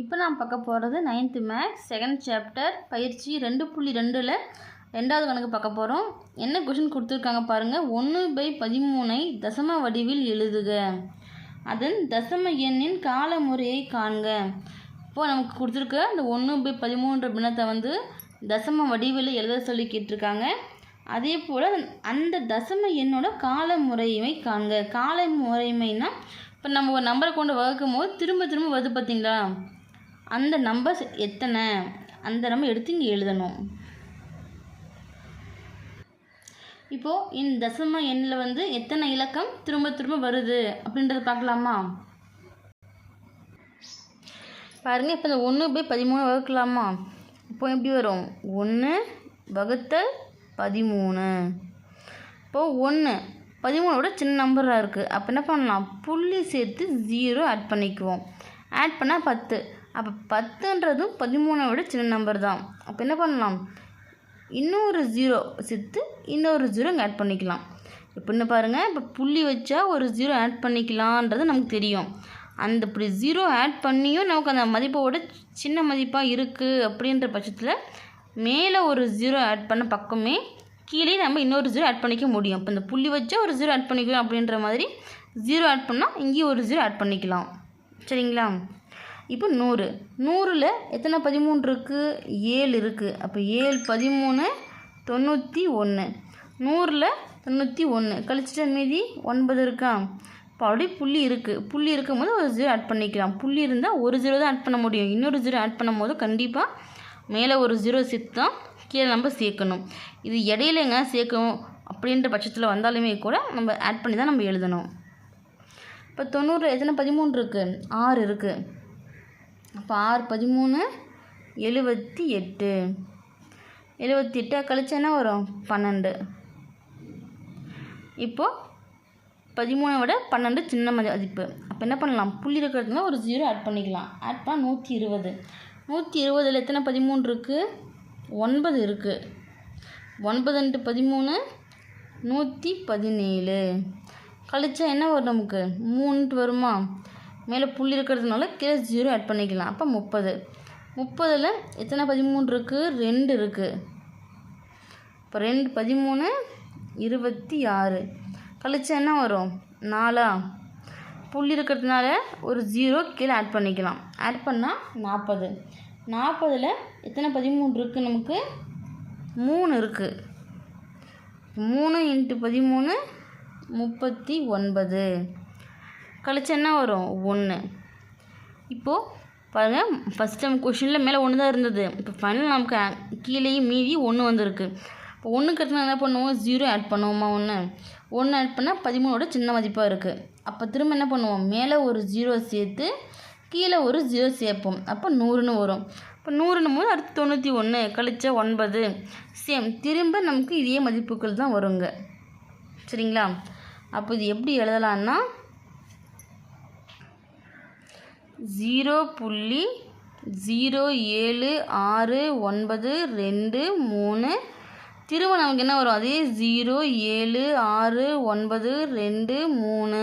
இப்போ நான் பார்க்க போகிறது நைன்த்து மேக்ஸ் செகண்ட் சாப்டர் பயிற்சி ரெண்டு புள்ளி ரெண்டில் ரெண்டாவது கணக்கு பார்க்க போகிறோம். என்ன கொஷின் கொடுத்துருக்காங்க பாருங்கள் ஒன்று பை பதிமூணை தசம வடிவில் எழுதுக. அதன் தசம எண்ணின் கால முறையை காண்க. இப்போ நமக்கு கொடுத்துருக்க இந்த ஒன்று பை பதிமூன்ற பின்னத்தை வந்து தசம வடிவில் எழுத சொல்லி கேட்டிருக்காங்க. அதே போல் அந்த தசம எண்ணோட கால முறைமை காண்க. கால முறைமைனா இப்போ நம்ம ஒரு நம்பரை கொண்டு வகுக்கும் போது திரும்ப திரும்ப வருது பார்த்தீங்களா? அந்த நம்பர்ஸ் எத்தனை? அந்த நம்ம எடுத்து இங்கே எழுதணும். இப்போது இந்த தசம எண்ணில் வந்து எத்தனை இலக்கம் திரும்ப திரும்ப வருது அப்படின்றத பார்க்கலாமா? பாருங்கள் இப்போ இந்த ஒன்று பை பதிமூணு வகுக்கலாமா? இப்போ எப்படி வரும்? ஒன்று வகுத்தல் பதிமூணு. இப்போது ஒன்று பதிமூணோட சின்ன நம்பராக இருக்குது அப்போ என்ன பண்ணலாம்? புள்ளி சேர்த்து ஜீரோ ஆட் பண்ணிக்குவோம். ஆட் பண்ணால் பத்து. அப்போ பத்துன்றதும் பதிமூணை விட சின்ன நம்பர் தான். அப்போ என்ன பண்ணலாம்? இன்னொரு ஜீரோ சேர்த்து இன்னொரு ஜீரோ இங்கே ஆட் பண்ணிக்கலாம். எப்படின்னு பாருங்கள் இப்போ புள்ளி வச்சா ஒரு ஜீரோ ஆட் பண்ணிக்கலான்றது நமக்கு தெரியும். அந்த இப்படி ஜீரோ ஆட் பண்ணியும் நமக்கு அந்த மதிப்போட சின்ன மதிப்பாக இருக்குது அப்படின்ற பட்சத்தில் மேலே ஒரு ஜீரோ ஆட் பண்ண பக்கமே கீழே நம்ம இன்னொரு ஜீரோ ஆட் பண்ணிக்க முடியும். இப்போ இந்த புள்ளி வச்சா ஒரு ஜீரோ ஆட் பண்ணிக்கலாம் அப்படின்ற மாதிரி ஜீரோ ஆட் பண்ணால் இங்கேயும் ஒரு ஜீரோ ஆட் பண்ணிக்கலாம். சரிங்களா? இப்போ நூறு. நூறில் எத்தனை பதிமூணு இருக்குது ஏழு இருக்குது அப்போ ஏழு பதிமூணு தொண்ணூற்றி ஒன்று. நூறில் தொண்ணூற்றி ஒன்று. கழிச்சிட்ட மீதி ஒன்பது இருக்கா? இப்போ அப்படியே புள்ளி இருக்குது புள்ளி இருக்கும் போது ஒரு ஜீரோ ஆட் பண்ணிக்கலாம். புள்ளி இருந்தால் ஒரு ஜீரோ தான் ஆட் பண்ண முடியும். இன்னொரு ஜீரோ ஆட் பண்ணும்போது கண்டிப்பாக மேலே ஒரு ஜீரோ சேர்த்து தான் கீழே நம்ம சேர்க்கணும். இது இடையில எங்கே சேர்க்கணும்? அப்படின்ற பட்சத்தில் வந்தாலுமே கூட நம்ம ஆட் பண்ணி தான் நம்ம எழுதணும். இப்போ தொண்ணூறு எத்தனை? பதிமூணு இருக்குது ஆறு இருக்குது அப்போ ஆறு பதிமூணு எழுபத்தி எட்டு. எழுபத்தி எட்டாக கழிச்சா என்ன வரும்? பன்னெண்டு. இப்போது பதிமூணை விட பன்னெண்டு சின்ன மதிப்பு. அப்போ என்ன பண்ணலாம்? புள்ளி இருக்கிறதுனால ஒரு ஜீரோ ஆட் பண்ணிக்கலாம். ஆட் பண்ணால் நூற்றி இருபது. நூற்றி இருபதில் எத்தனை பதிமூணு இருக்குது ஒன்பது இருக்குது ஒன்பதுன்ட்டு பதிமூணு நூற்றி பதினேழு. கழிச்சா என்ன வரும் நமக்கு? மூணுட்டு வருமா? மேலே புள்ளி இருக்கிறதுனால கீழே ஜீரோ ஆட் பண்ணிக்கலாம். அப்போ முப்பது. முப்பதில் எத்தனை? பதிமூணு இருக்குது ரெண்டு இருக்குது இப்போ ரெண்டு பதிமூணு இருபத்தி ஆறு. கழிச்சா என்ன வரும்? நாலா? புள்ளி இருக்கிறதுனால ஒரு ஜீரோ கீழே ஆட் பண்ணிக்கலாம். ஆட் பண்ணால் நாற்பது. நாற்பதில் எத்தனை? பதிமூணு இருக்குது நமக்கு? மூணு இருக்குது மூணு இன்ட்டு பதிமூணு முப்பத்தி ஒன்பது. கழிச்சு என்ன வரும் ஒன்று இப்போது பாருங்கள் ஃபஸ்ட் டைம் கொஷினில் மேலே ஒன்று தான் இருந்தது. இப்போ ஃபைனல் நமக்கு கீழேயும் மீதி ஒன்று வந்திருக்கு. இப்போ ஒன்றுக்கு எடுத்து என்ன பண்ணுவோம்? ஜீரோ ஆட் பண்ணுவோமா ஒன்று ஒன்று ஆட் பண்ணால் பதிமூணோட சின்ன மதிப்பாக இருக்குது அப்போ திரும்ப என்ன பண்ணுவோம்? மேலே ஒரு ஜீரோ சேர்த்து கீழே ஒரு ஜீரோ சேர்ப்போம். அப்போ நூறுன்னு வரும். இப்போ நூறுன்னு போது அடுத்து தொண்ணூற்றி ஒன்று கழிச்ச ஒன்பது. சேம் திரும்ப நமக்கு இதே மதிப்புகள் தான் வருங்க. சரிங்களா? அப்போ இது எப்படி எழுதலான்னா ஜீரோ புள்ளி ஜீரோ ஏழு ஆறு ஒன்பது ரெண்டு மூணு. திரும்ப நமக்கு என்ன வரும்? அதே ஜீரோ ஏழு ஆறு ஒன்பது ரெண்டு மூணு.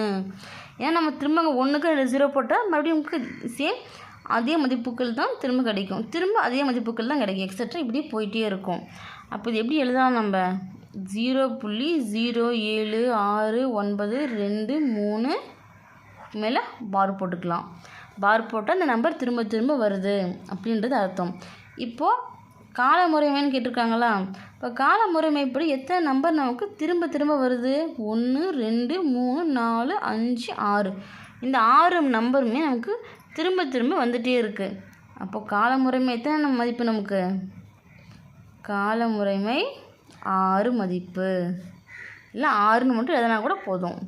ஏன்னா நம்ம திரும்ப அங்கே ஒன்றுக்கு ரெண்டு ஜீரோ போட்டால் மறுபடியும் நமக்கு சேம் அதே மதிப்புகள் தான் திரும்ப கிடைக்கும். திரும்ப அதே மதிப்புகள் தான் கிடைக்கும். எக்ஸட்ரா இப்படி போயிட்டே இருக்கும். அப்போ இது எப்படி எழுதலாம் நம்ம? ஜீரோ புள்ளி ஜீரோ ஏழு ஆறு ஒன்பது ரெண்டு மூணு. மேலே பார் போட்டுக்கலாம். பார் போட்டால் அந்த நம்பர் திரும்ப திரும்ப வருது அப்படின்றது அர்த்தம். இப்போது கால முறைமைன்னு கேட்டிருக்காங்களா? இப்போ கால முறைமைப்படி எத்தனை நம்பர் நமக்கு திரும்ப திரும்ப வருது? ஒன்று ரெண்டு மூணு நாலு அஞ்சு ஆறு. இந்த ஆறு நம்பருமே நமக்கு திரும்ப திரும்ப வந்துகிட்டே இருக்குது அப்போது கால முறைமை எத்தனை மதிப்பு நமக்கு? கால முறைமை ஆறு மதிப்பு. இல்லை ஆறுன்னு மட்டும் எதனா கூட போதும்.